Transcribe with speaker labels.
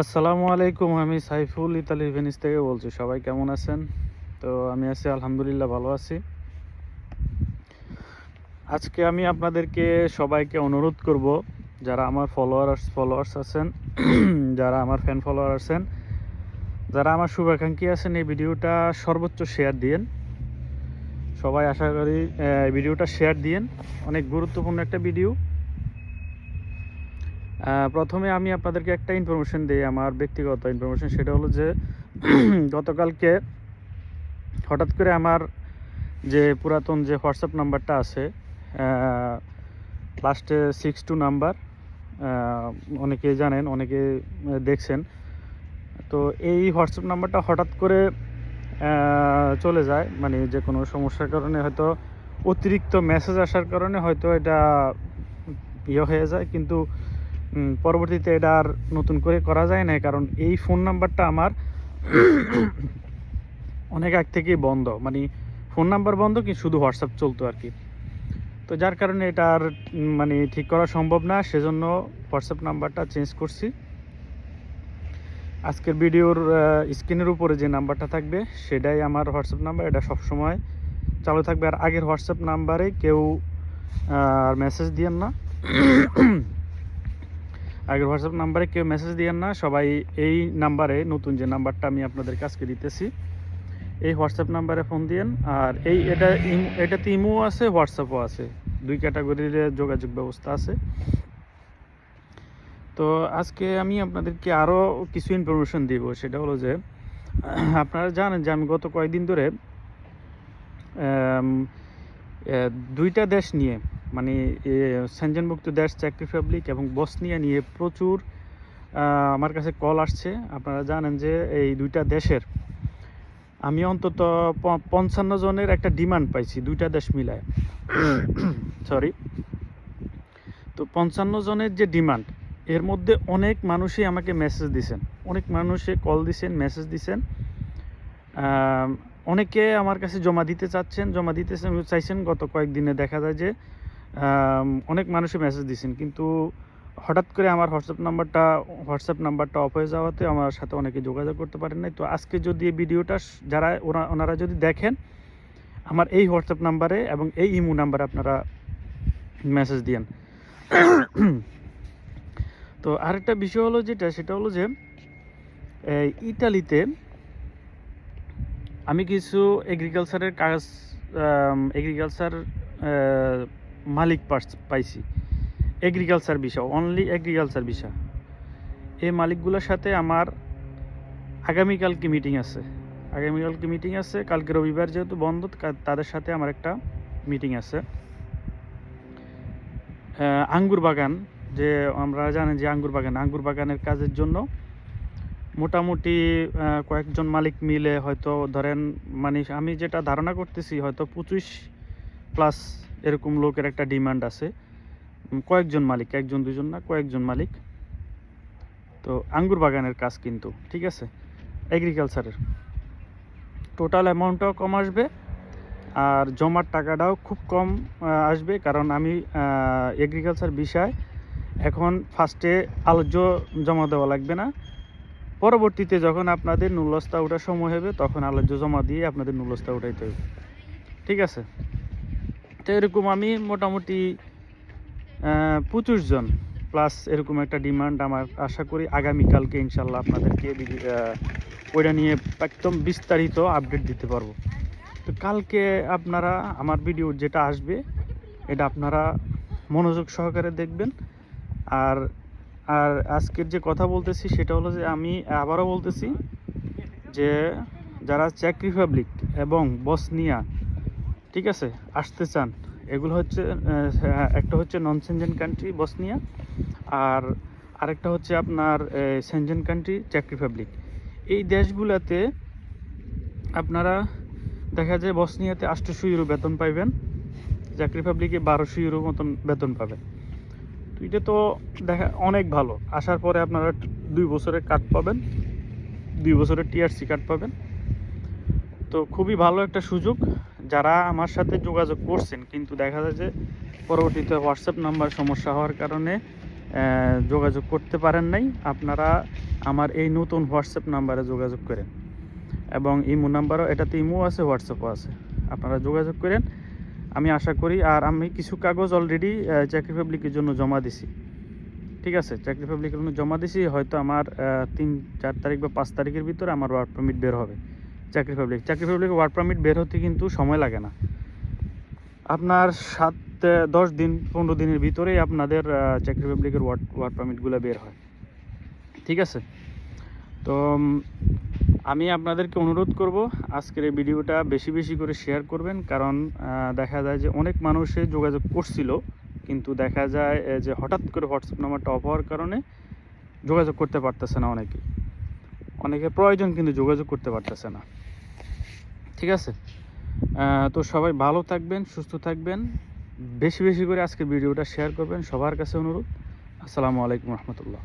Speaker 1: আসসালামু আলাইকুম, আমি সাইফুল ইতালি ভেনিস থেকে বলছি। সবাই কেমন আছেন? তো আমি আছি, আলহামদুলিল্লাহ ভালো আছি। আজকে আমি আপনাদেরকে সবাইকে অনুরোধ করব, যারা আমার ফলোয়ার্স ফলোয়ার্স আছেন, যারা আমার ফ্যান ফলোয়ার আছেন, যারা আমার শুভাকাঙ্ক্ষী আছেন, এই ভিডিওটা সর্বোচ্চ শেয়ার দিয়েন। সবাই আশা করি ভিডিওটা শেয়ার দিয়েন। অনেক গুরুত্বপূর্ণ একটা ভিডিও প্রথমে আমি আপনাদেরকে একটা ইনফরমেশন দিই, আমার ব্যক্তিগত ইনফরমেশন সেটা হলো যে, গতকালকে হঠাৎ করে আমার যে পুরাতন যে হোয়াটসঅ্যাপ নাম্বারটা আছে লাস্টে সিক্স টু নাম্বার অনেকে জানেন অনেকে দেখছেন। তো এই হোয়াটসঅ্যাপ নাম্বারটা হঠাৎ করে চলে যায় মানে যে কোনো সমস্যার কারণে হয়তো অতিরিক্ত মেসেজ আসার কারণে হয়তো এটা ইয়ে হয়ে যায়, কিন্তু পরবর্তীতে এটা আর নতুন করে করা যায় না কারণ এই ফোন নাম্বারটা আমার অনেক আগ থেকেই বন্ধ। মানে ফোন নাম্বার বন্ধ কি শুধু হোয়াটসঅ্যাপ চলতো আর কি। তো যার কারণে এটা আর মানে ঠিক করা সম্ভব না, সেজন্য হোয়াটসঅ্যাপ নাম্বারটা চেঞ্জ করছি। আজকের ভিডিওর স্ক্রিনের উপরে যে নাম্বারটা থাকবে, সেটাই আমার হোয়াটসঅ্যাপ নাম্বার, এটা সবসময় চালু থাকবে। আর আগের হোয়াটসঅ্যাপ নাম্বারে কেউ আর মেসেজ দিয়েন না। আগের হোয়াটসঅ্যাপ নাম্বারে কেউ মেসেজ দিয়েন না। সবাই এই নাম্বারে নতুন যে নাম্বারটা আমি আপনাদের কাছকে দিতেছি, এই হোয়াটসঅ্যাপ নাম্বারে ফোন দিয়েন। আর এই এটা এটাতে ইমো আছে হোয়াটসঅ্যাপও আছে। দুই ক্যাটাগরির যোগাযোগ ব্যবস্থা আছে। তো আজকে আমি আপনাদেরকে আরও কিছু ইনফরমেশন দিব। সেটা হলো যে, আপনারা জানেন যে আমি গত কয়েকদিন ধরে দুইটা দেশ নিয়ে মানে সেনজেনভুক্ত দেশ চেক রিপাবলিক এবং বসনিয়া নিয়ে প্রচুর আমার কাছে কল আসছে। আপনারা জানেন যে এই দুইটা দেশের আমি অন্তত পঞ্চান্ন জনের একটা ডিমান্ড পাইছি দুইটা দেশ মিলায়। সরি। তো পঞ্চান্ন জনের যে ডিমান্ড, এর মধ্যে অনেক মানুষই আমাকে মেসেজ দিছেন। অনেক মানুষে কল দিছেন, মেসেজ দিছেন। অনেকে আমার কাছে জমা দিতে চাচ্ছেন, জমা দিতে চাইছেন গত কয়েকদিনে দেখা যায় যে অনেক মানুষই মেসেজ দিছেন, কিন্তু হঠাৎ করে আমার হোয়াটসঅ্যাপ নাম্বারটা হোয়াটসঅ্যাপ নাম্বারটা অফ হয়ে যাওয়াতে আমার সাথে অনেকে যোগাযোগ করতে পারেন নাই। তো আজকে যদি এই ভিডিওটা যারা ওনারা যদি দেখেন, আমার এই হোয়াটসঅ্যাপ নাম্বারে এবং এই ইমো নাম্বারে আপনারা মেসেজ দিয়েন। তো আরেকটা বিষয় হলো যেটা, সেটা হলো যে ইটালিতে আমি কিছু এগ্রিকালচারের কাজ এগ্রিকালচার মালিক পাইছি। এগ্রিকালচার বিষয় অনলি এগ্রিকালচার বিষয়। এই মালিকগুলোর সাথে আমার আগামীকালকে মিটিং আছে। আগামীকালকে মিটিং আছে, কালকে রবিবার যেহেতু বন্ধ তাদের সাথে আমার একটা মিটিং আছে। আঙ্গুর বাগান, যে আমরা জানেন যে আঙ্গুর বাগান, আঙ্গুর বাগানের কাজের জন্য মোটামুটি কয়েকজন মালিক মিলে হয়তো ধরেন মানে আমি যেটা ধারণা করতেছি, হয়তো পঁচিশ প্লাস এরকম লোকের একটা ডিমান্ড আছে। কয়েকজন মালিক, একজন, দুজন না, কয়েকজন মালিক। তো আঙ্গুর বাগানের কাজ কিন্তু, ঠিক আছে? এগ্রিকালচারের টোটাল অ্যামাউন্টটাও কম আসবে আর জমার টাকাটাও খুব কম আসবে কারণ আমি এগ্রিকালচার বিষয় এখন ফার্স্টে আলোচ্য জমা দেওয়া লাগবে না। পরবর্তীতে যখন আপনাদের নুলস্তা ওঠার সময় হবে, তখন আলোচ্য জমা দিয়ে আপনাদের নুলস্তা উঠাইতে হবে ঠিক আছে? তো এরকম আমি মোটামুটি পঁচিশ জন প্লাস এরকম একটা ডিমান্ড আমার আশা করি আগামীকালকে ইনশাল্লাহ আপনাদেরকে ওইটা নিয়ে একদম বিস্তারিত আপডেট দিতে পারব। তো কালকে আপনারা, আমার ভিডিও যেটা আসবে, এটা আপনারা মনোযোগ সহকারে দেখবেন। আর আর আজকের যে কথা বলতেছি সেটা হলো যে আমি আবারও বলতেছি যে যারা চেক রিপাবলিক এবং বসনিয়া ঠিক আছে, আসতে চান। এগুলো হচ্ছে একটা হচ্ছে নন সেনজেন কান্ট্রি বসনিয়া আর আরেকটা হচ্ছে আপনার সেনজেন কান্ট্রি চেক রিপাবলিক এই দেশগুলোতে আপনারা দেখা যায় বসনিয়াতে আটশোশো ইউরো বেতন পাইবেন চেক রিপাবলিকে বারোশো ইউরো মতন বেতন পাবেন। তো এটা তো দেখা, অনেক ভালো। আসার পরে আপনারা দুই বছরের কার্ড পাবেন, দুই বছরের টিআরসি কার্ড পাবেন। তো খুবই ভালো একটা সুযোগ। যারা আমার সাথে যোগাযোগ করছেন, কিন্তু দেখা যায় যে পরবর্তীতে হোয়াটসঅ্যাপ নাম্বার সমস্যা হওয়ার কারণে যোগাযোগ করতে পারেন নাই। আপনারা আমার এই নতুন হোয়াটসঅ্যাপ নাম্বারে যোগাযোগ করেন। এবং ইমো নাম্বারও এটাতে ইমো আছে হোয়াটসঅ্যাপও আছে। আপনারা যোগাযোগ করেন। আমি আশা করি, আর আমি কিছু কাগজ অলরেডি চাকরি পাবলিকের জন্য জমা দিছি। ঠিক আছে? চাকরি পাবলিকের জন্য জমা দিছি, হয়তো আমার তিন, চার তারিখ বা পাঁচ তারিখের ভিতরে আমার ওয়ার্ক পারমিট বের হবে। চাকরি পাবলিক চাকরি পাবলিক ওয়ার্ক পারমিট বের হতে কিন্তু সময় লাগে না। আপনার সাত দশ দিন, পনেরো দিনের ভিতরেই আপনাদের চাকরি পাবলিকের ওয়ার্ক ওয়ার্ক পারমিটগুলো বের হয়। ঠিক আছে? তো আমি আপনাদেরকে অনুরোধ করব আজকের এই ভিডিওটা বেশি বেশি করে শেয়ার করবেন, কারণ দেখা যায় যে অনেক মানুষে যোগাযোগ করছিল, কিন্তু দেখা যায় যে হঠাৎ করে হোয়াটসঅ্যাপ নাম্বারটা অফ হওয়ার কারণে যোগাযোগ করতে পারতেছে না অনেকে। অনেকে প্রয়োজন কিন্তু যোগাযোগ করতে পারতেছে না। ঠিক আছে? তো সবাই ভালো থাকবেন, সুস্থ থাকবেন। বেশি বেশি করে আজকে ভিডিওটা শেয়ার করবেন। সবার কাছে অনুরোধ। আসসালামু আলাইকুম রহমতুল্লাহ।